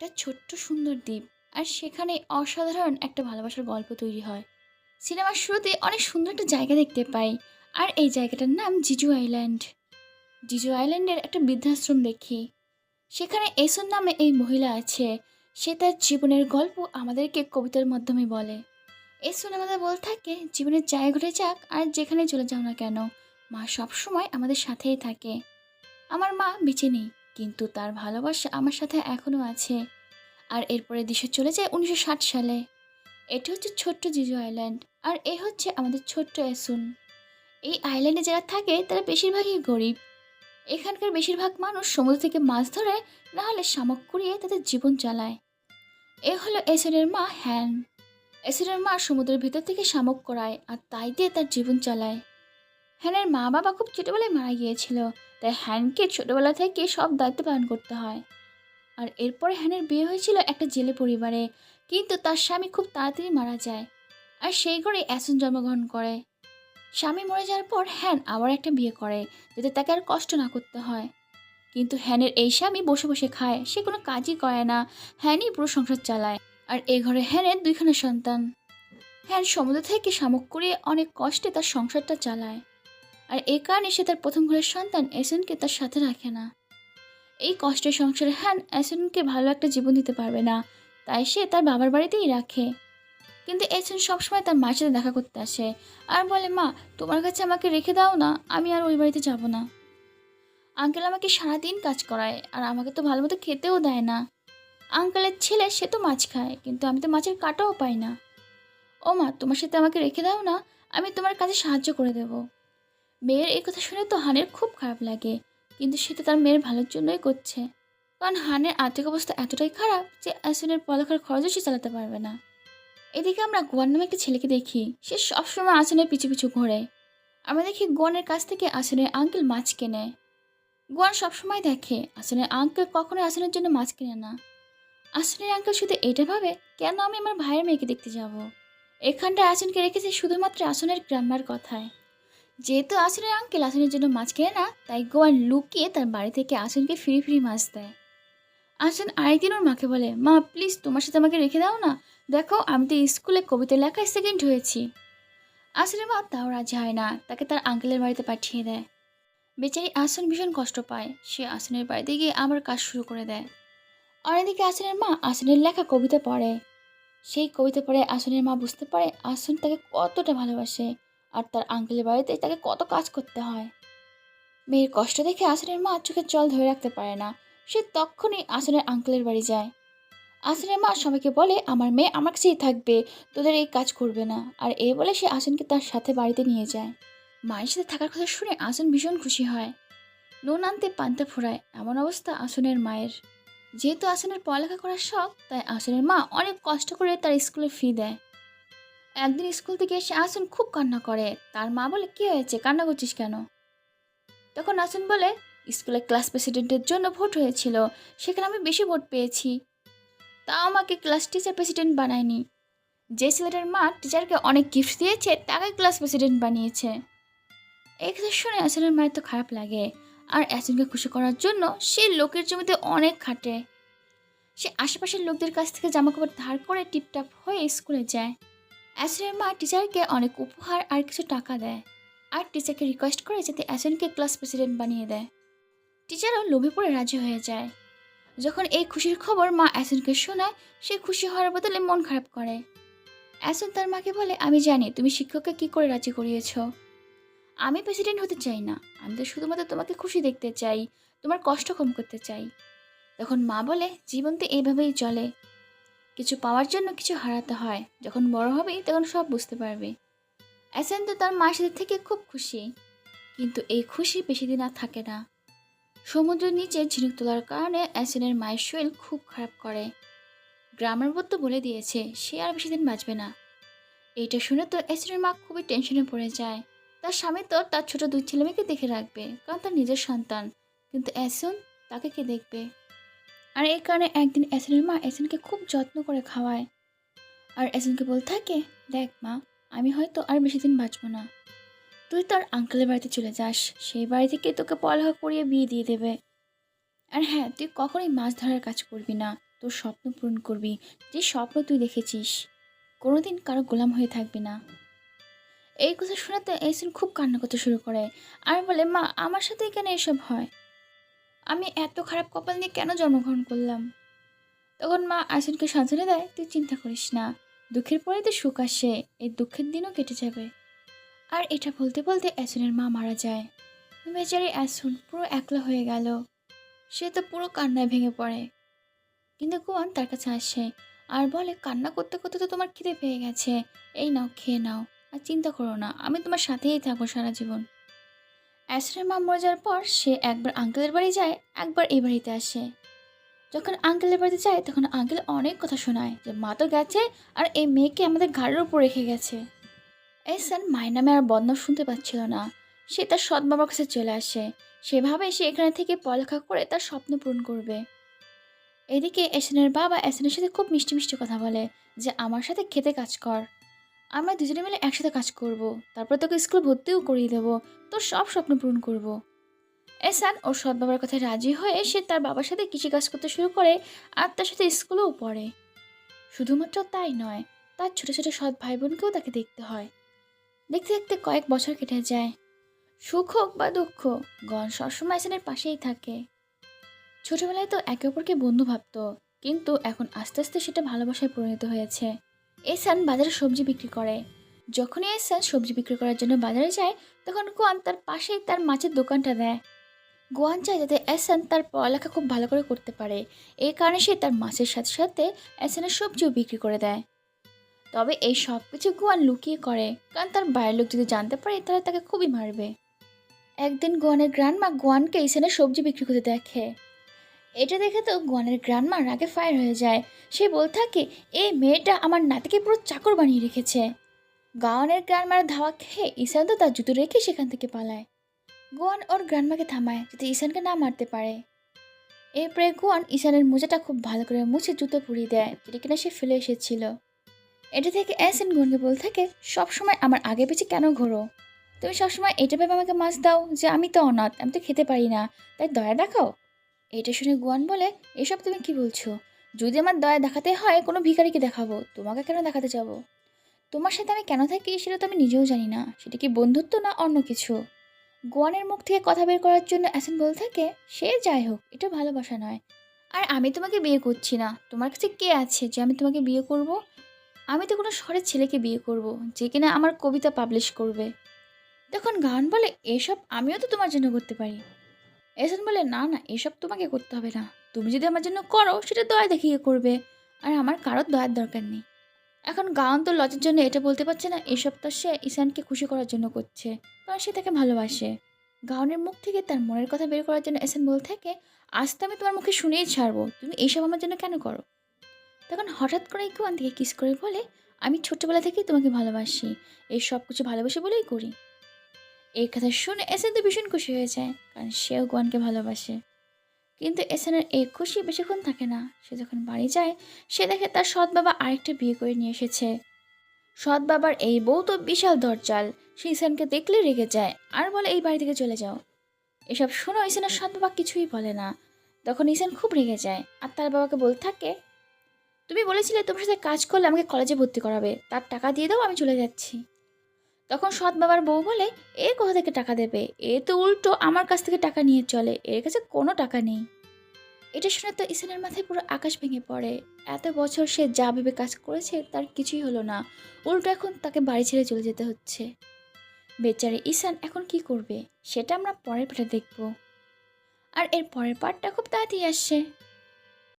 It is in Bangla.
একটা ছোট্ট সুন্দর দ্বীপ আর সেখানে অসাধারণ একটা ভালোবাসার গল্প তৈরি হয়। সিনেমার শুরুতে অনেক সুন্দর একটা জায়গা দেখতে পাই আর এই জায়গাটার নাম জিজু আইল্যান্ড। জিজু আইল্যান্ডের একটা বৃদ্ধাশ্রম দেখি। সেখানে এসন নামে এই মহিলা আছে। সে তার জীবনের গল্প আমাদেরকে কবিতার মাধ্যমে বলে। এসন আমাদের বল থাকে, জীবনের যাই ঘটে যাক আর যেখানে চলে যাও না কেন, মা সবসময় আমাদের সাথেই থাকে। আমার মা বেঁচে নেই। কিন্তু তার ভালোবাসা আমার সাথে এখনও আছে। আর এরপরে দৃশ্য চলে যায় উনিশশো ষাট সালে। এটি হচ্ছে ছোট্ট জিজু আইল্যান্ড, আর এ হচ্ছে আমাদের ছোট্ট এসুন। এই আইল্যান্ডে যারা থাকে, তারা বেশিরভাগই গরিব। এখানকার বেশিরভাগ মানুষ সমুদ্র থেকে মাছ ধরে, না হলে শামুক কুড়িয়ে তাদের জীবন চালায়। এ হলো এসনের মা হ্যান। এসনের মা সমুদ্রের ভিতর থেকে শামুক করায় আর তাই দিয়ে তার জীবন চালায়। হ্যানের মা বাবা খুব ছোটোবেলায় মারা গিয়েছিল। তাই হ্যানকে ছোটোবেলা থেকে সব দায়িত্ব পালন করতে হয়। আর এরপরে হ্যানের বিয়ে হয়েছিল একটা জেলে পরিবারে, কিন্তু তার স্বামী খুব তাড়াতাড়ি মারা যায় আর সেই ঘরে অ্যাসন জন্মগ্রহণ করে। স্বামী মরে যাওয়ার পর হ্যান আবার একটা বিয়ে করে, যাতে তাকে আর কষ্ট না করতে হয়। কিন্তু হ্যানের এই স্বামী বসে বসে খায়, সে কোনো কাজই করে না, হ্যানই পুরো সংসার চালায় আর এই ঘরে হ্যানের দুইখানা সন্তান। হ্যান সমুদ্র থেকে শামুক করিয়ে অনেক কষ্টে তার সংসারটা চালায়। আর এই কারণে সে তার প্রথম ঘরের সন্তান এসেনকে তার সাথে রাখে না। এই কষ্টের সংসারে হ্যান এসেনকে ভালো একটা জীবন দিতে পারবে না, তাই সে তার বাবার বাড়িতেই রাখে। কিন্তু এসেন সবসময় তার মায়ের সাথে দেখা করতে আসে আর বলে, মা, তোমার কাছে আমাকে রেখে দাও না, আমি আর ওই বাড়িতে যাব না। আঙ্কেল আমাকে সারাদিন কাজ করায় আর আমাকে তো ভালো মতো খেতেও দেয় না। আঙ্কেলের ছেলে, সে তো মাছ খায়, কিন্তু আমি তো মাছের কাটাও পাই না। ও মা তোমার সাথে আমাকে রেখে দাও না, আমি তোমার কাজে সাহায্য করে দেব। মেয়ের এই কথা শুনে তো হানের খুব খারাপ লাগে। কিন্তু সে তো তার মেয়ের ভালোর জন্যই করছে। কারণ হানের আর্থিক অবস্থা এতটাই খারাপ যে অ্যাসনের পড়ালেখার খরচও সে চালাতে পারবে না। এদিকে আমরা গোয়ার নামে একটা ছেলেকে দেখি। সে সবসময় আসনের পিছু পিছু ঘোরে। আমরা দেখি গোয়ানের কাছ থেকে আসনের আঙ্কেল মাছ কেনে। গোয়ান সবসময় দেখে আসনের আঙ্কেল কখনোই আসনের জন্য মাছ কেনে না। আসনের আঙ্কেল শুধু এটা ভাবে, কেন আমি আমার ভাইয়ের মেয়েকে দেখতে যাব? এখানটায় আসনকে রেখেছি শুধুমাত্র আসনের গ্রাম্যার কথায়। যেহেতু আসনের আঙ্কেল আসনের জন্য মাছ কেনে না, তাই গোয়ান লুকিয়ে তার বাড়ি থেকে আসনকে ফিরি ফিরি মাছ দেয়। আসন আরেকদিন ওর মাকে বলে, মা প্লিজ তোমার সাথে আমাকে রেখে দাও না। দেখো, আমি তো স্কুলে কবিতা লেখায় সেকেন্ড হয়েছি। আসলে মা তাও রাজি হয় না, তাকে তার আঙ্কেলের বাড়িতে পাঠিয়ে দেয়। বেচারি আসন ভীষণ কষ্ট পায়। সে আসনের বাড়িতে গিয়ে আবার কাজ শুরু করে দেয়। অন্যদিকে আসনের মা আসনের লেখা কবিতা পড়ে। সেই কবিতা পড়ে আসনের মা বুঝতে পারে আসন তাকে কতটা ভালোবাসে। আর তার আঙ্কেলের বাড়িতে তাকে কত কাজ করতে হয়। মেয়ের কষ্ট দেখে আসনের মা চোখের জল ধরে রাখতে পারে না। সে তখনই আসনের আঙ্কেলের বাড়ি যায়। আসনের মা সবাইকে বলে, আমার মেয়ে আমার কাছেই থাকবে, তোদের এই কাজ করবে না। আর এই বলে সে আসনকে তার সাথে বাড়িতে নিয়ে যায়। মায়ের সাথে থাকার কথা শুনে আসন ভীষণ খুশি হয়। নুন আনতে পান্তা ফোড়ায় এমন অবস্থা আসনের মায়ের। যেহেতু আসনের পড়ালেখা করার শখ, তাই আসনের মা অনেক কষ্ট করে তার স্কুলে ফি দেয়। একদিন স্কুল থেকে এসে আসুন খুব কান্না করে। তার মা বলে, কী হয়েছে? কান্না করছিস কেন? তখন আসুন বলে স্কুলে ক্লাস প্রেসিডেন্টের জন্য ভোট হয়েছিল, সেখানে আমি বেশি ভোট পেয়েছি। তাও আমাকে ক্লাস টিচার প্রেসিডেন্ট বানায়নি। যে ছেলেটার মা টিচারকে অনেক গিফট দিয়েছে তাকে ক্লাস প্রেসিডেন্ট বানিয়েছে। এই কথা শুনে আসনের মায়ের তো খারাপ লাগে। আর অ্যাসনকে খুশি করার জন্য সে লোকের জমিতে অনেক খাটে। সে আশেপাশের লোকদের কাছ থেকে জামাকাপড় ধার করে টিপটাপ হয়ে স্কুলে যায়। অ্যাসনের মা টিচারকে অনেক উপহার আর কিছু টাকা দেয়। আর টিচারকে রিকোয়েস্ট করে যাতে অ্যাসনকে ক্লাস প্রেসিডেন্ট বানিয়ে দেয়। টিচারও লোভে পড়ে রাজি হয়ে যায়। যখন এই খুশির খবর মা অ্যাসনকে শোনায়, সে খুশি হওয়ার বদলে মন খারাপ করে। অ্যাসন তার মাকে বলে, আমি জানি তুমি শিক্ষককে কি করে রাজি করিয়েছ। আমি প্রেসিডেন্ট হতে চাই না। আমি তো শুধুমাত্র তোমাকে খুশি দেখতে চাই। তোমার কষ্ট কম করতে চাই। তখন মা বলে, জীবন তো এইভাবেই চলে। কিছু পাওয়ার জন্য কিছু হারাতে হয়। যখন বড় হবে, তখন সব বুঝতে পারবে। অ্যাসেন তো তার মার সাথে থেকে খুব খুশি। কিন্তু এই খুশি বেশি দিন আর থাকে না। সমুদ্রের নিচে ঝিনুক তোলার কারণে অ্যাসেনের মায়ের শরীর খুব খারাপ করে। গ্রামের তো বলে দিয়েছে, সে আর বেশি দিন বাঁচবে না। এইটা শুনে তো অ্যাসেনের মা খুবই টেনশনে পড়ে যায়। তার স্বামী তো তার ছোট দুই ছেলেমেয়েকে দেখে রাখবে, কারণ তার নিজের সন্তান। কিন্তু অ্যাসন তাকে কে দেখবে? আর এই কারণে একদিন এসেনের মা এসেনকে খুব যত্ন করে খাওয়ায়। আর এসেনকে বলতে থাকে, দেখ মা, আমি হয়তো আর বেশি দিন বাঁচবো না। তুই তোর আঙ্কেলের বাড়িতে চলে যাস, সেই বাড়ি থেকে তোকে পড়ালেখা করিয়ে বিয়ে দিয়ে দেবে। আর হ্যাঁ তুই কখনোই মাছ ধরার কাজ করবি না, তোর স্বপ্ন পূরণ করবি, যে স্বপ্ন তুই দেখেছিস। কোনোদিন কারও গোলাম হয়ে থাকবি না। এই কথা শোনাতে এসেন খুব কান্না করতে শুরু করে। আর বলে, মা, আমার সাথে কেন এসব হয়? আমি এত খারাপ কপাল নিয়ে কেন জন্মগ্রহণ করলাম? তখন মা আইসনকে সান্ত্বনা দেয়, তুই চিন্তা করিস না, দুঃখের পরে তো সুখ আসে, এই দুঃখের দিনও কেটে যাবে। আর এটা বলতে বলতে অ্যাসনের মা মারা যায়। বেচারি অ্যাসন পুরো একলা হয়ে গেল। সে তো পুরো কান্নায় ভেঙে পড়ে। কিন্তু কুয়ান তার কাছে আসে, আর বলে, কান্না করতে করতে তো তোমার খিদে পেয়ে গেছে। এই নাও, খেয়ে নাও। আর চিন্তা করো না, আমি তোমার সাথেই থাকব সারা জীবন। অ্যাসনের মা মরে যাওয়ার পর সে একবার আঙ্কেলের বাড়ি যায়, একবার এই বাড়িতে আসে। যখন আঙ্কেলের বাড়িতে যায়, তখন আঙ্কেল অনেক কথা শোনায় যে, মা তো গেছে আর এই মেয়েকে আমাদের ঘাড়ের উপর রেখে গেছে। এসান মায়ের নামে আর বদনাম শুনতে পাচ্ছিল না। সে তার সৎ বাবার কাছে চলে আসে। সেভাবে সে এখানে থেকে পড়ালেখা করে তার স্বপ্ন পূরণ করবে। এদিকে এসেনের বাবা এসেনের সাথে খুব মিষ্টি মিষ্টি কথা বলে যে, আমার সাথে খেতে কাজ কর। আমরা দুজনে মিলে একসাথে কাজ করব। তারপর তোকে স্কুল ভর্তিও করিয়ে দেবো। তোর সব স্বপ্ন পূরণ করব। এসান ওর সৎ বাবার কথায় রাজি হয়ে সে তার বাবার সাথে কৃষিকাজ করতে শুরু করে, আর তার সাথে স্কুলেও পড়ে। শুধুমাত্র তাই নয়, তার ছোট ছোট সৎ ভাই বোনকেও তাকে দেখতে হয়। দেখতে দেখতে কয়েক বছর কেটে যায়। সুখ হোক বা দুঃখ, গণ সবসময় এসানের পাশেই থাকে। ছোটবেলায় তো একে অপরকে বন্ধু ভাবতো, কিন্তু এখন আস্তে আস্তে সেটা ভালোবাসায় পরিণত হয়েছে। এসান বাজারে সবজি বিক্রি করে। যখনই এসান সবজি বিক্রি করার জন্য বাজারে যায়, তখন গোয়ান তার পাশেই তার মাছের দোকানটা দেয়। গোয়ান চায় যাতে এসান তার পড়ালেখা খুব ভালো করে করতে পারে। এই কারণে সে তার মাছের সাথে সাথে এসানের সবজিও বিক্রি করে দেয়। তবে এই সব কিছু গোয়ান লুকিয়ে করে। কারণ তার বাইরের লোক যদি জানতে পারে, তাহলে তাকে খুবই মারবে। একদিন গোয়ানের গ্রান্ডমা গোয়ানকে ইসানের সবজি বিক্রি করতে দেখে। এটা দেখে তো গোয়ানের গ্রান্ডমা রাগে ফায়ার হয়ে যায়। সে বলতে থাকে, এই মেয়েটা আমার নাতিকে পুরো চাকর বানিয়ে রেখেছে। গাওয়ানের গ্রান্ডমার ধাওয়া খেয়ে ঈশান তো তার জুতো রেখে সেখান থেকে পালায়। গোয়ান ওর গ্রান্ডমাকে থামায়, যাতে ঈশানকে না মারতে পারে। এরপরে গোয়ান ঈশানের মোজাটা খুব ভালো করে মুছে জুতো পুড়িয়ে দেয়, যেটা কিনা সে ফেলে এসেছিল। এটা থেকে অ্যাসেন গোয়ানকে বল থাকে, সবসময় আমার আগে পিছে কেন ঘোরো? তুমি সবসময় এটা ভেবে আমাকে মাছ দাও যে আমি তো অনাথ, আমি তো খেতে পারি না। তাই দয়া দেখাও। এটা শুনে গোয়ান বলে, এসব তুমি কি বলছো? যদি আমার দয়া দেখাতে হয়, কোনো ভিখারিকে দেখাবো। তোমাকে কেন দেখাতে যাব? তোমার সাথে আমি কেন থাকি, সেটা তো আমি নিজেও জানি না। সেটা কি বন্ধুত্ব না অন্য কিছু? গোয়ানের মুখ থেকে কথা বের করার জন্য অ্যাসেন বলতে থাকে, সে যাই হোক, এটা ভালোবাসা নয়। আর আমি তোমাকে বিয়ে করছি না। তোমার কাছে কে আছে যে আমি তোমাকে বিয়ে করব? আমি তো কোনো শহরের ছেলেকে বিয়ে করব, যে কিনা আমার কবিতা পাবলিশ করবে। তখন গান বলে, এসব আমিও তো তোমার জন্য করতে পারি। এসন বলে, না না, এসব তোমাকে করতে হবে না। তুমি যদি আমার জন্য করো, সেটা দয়া দেখিয়ে করবে। আর আমার কারোর দয়ার দরকার নেই। এখন গান তো লজের জন্য এটা বলতে পারছে না, এসব তো সে ঈশানকে খুশি করার জন্য করছে, কারণ সে তাকে ভালোবাসে। গাউনের মুখ থেকে তার মনের কথা বের করার জন্য এসেন বলতে থাকে, আজ তো আমি তোমার মুখে শুনেই ছাড়বো, তুমি এইসব আমার জন্য কেন করো? তখন হঠাৎ করে গোয়ান থেকে কিস করে বলে, আমি ছোট্টবেলা থেকেই তোমাকে ভালোবাসি, এই সব কিছু ভালোবাসি বলেই করি। এই কথা শুনে এসেন তো ভীষণ খুশি হয়ে যায়, কারণ সেও গোয়ানকে ভালোবাসে। কিন্তু এসেনের এই খুশি বেশিক্ষণ থাকে না। সে যখন বাড়ি যায়, সে দেখে তার সৎ বাবা আরেকটা বিয়ে করে নিয়ে এসেছে। সৎ বাবার এই বউ তো বিশাল দরজাল। সে ইসানকে দেখলে রেগে যায় আর বলে, এই বাড়ি থেকে চলে যাও। এসব শুনো ইসানের সৎ বাবা কিছুই বলে না। তখন ইসান খুব রেগে যায় আর তার বাবাকে বলতে থাকে, তুমি বলেছিলে তোমার সাথে কাজ করলে আমাকে কলেজে ভর্তি করাবে। তার টাকা দিয়ে দাও, আমি চলে যাচ্ছি। তখন সৎ বাবার বউ বলে, এ কোথা থেকে টাকা দেবে? এ তো উল্টো আমার কাছ থেকে টাকা নিয়ে চলে, এর কাছে কোনো টাকা নেই। এটা শুনে তো ইসানের মাথায় পুরো আকাশ ভেঙে পড়ে। এত বছর সে যা ভেবে কাজ করেছে, তার কিছুই হলো না। উল্টো এখন তাকে বাড়ি ছেড়ে চলে যেতে হচ্ছে। বেচারে ইসান এখন কি করবে? সেটা আমরা পরের পাঠে দেখব। আর এর পরের পাঠটা খুব তাড়াতাড়ি আসছে।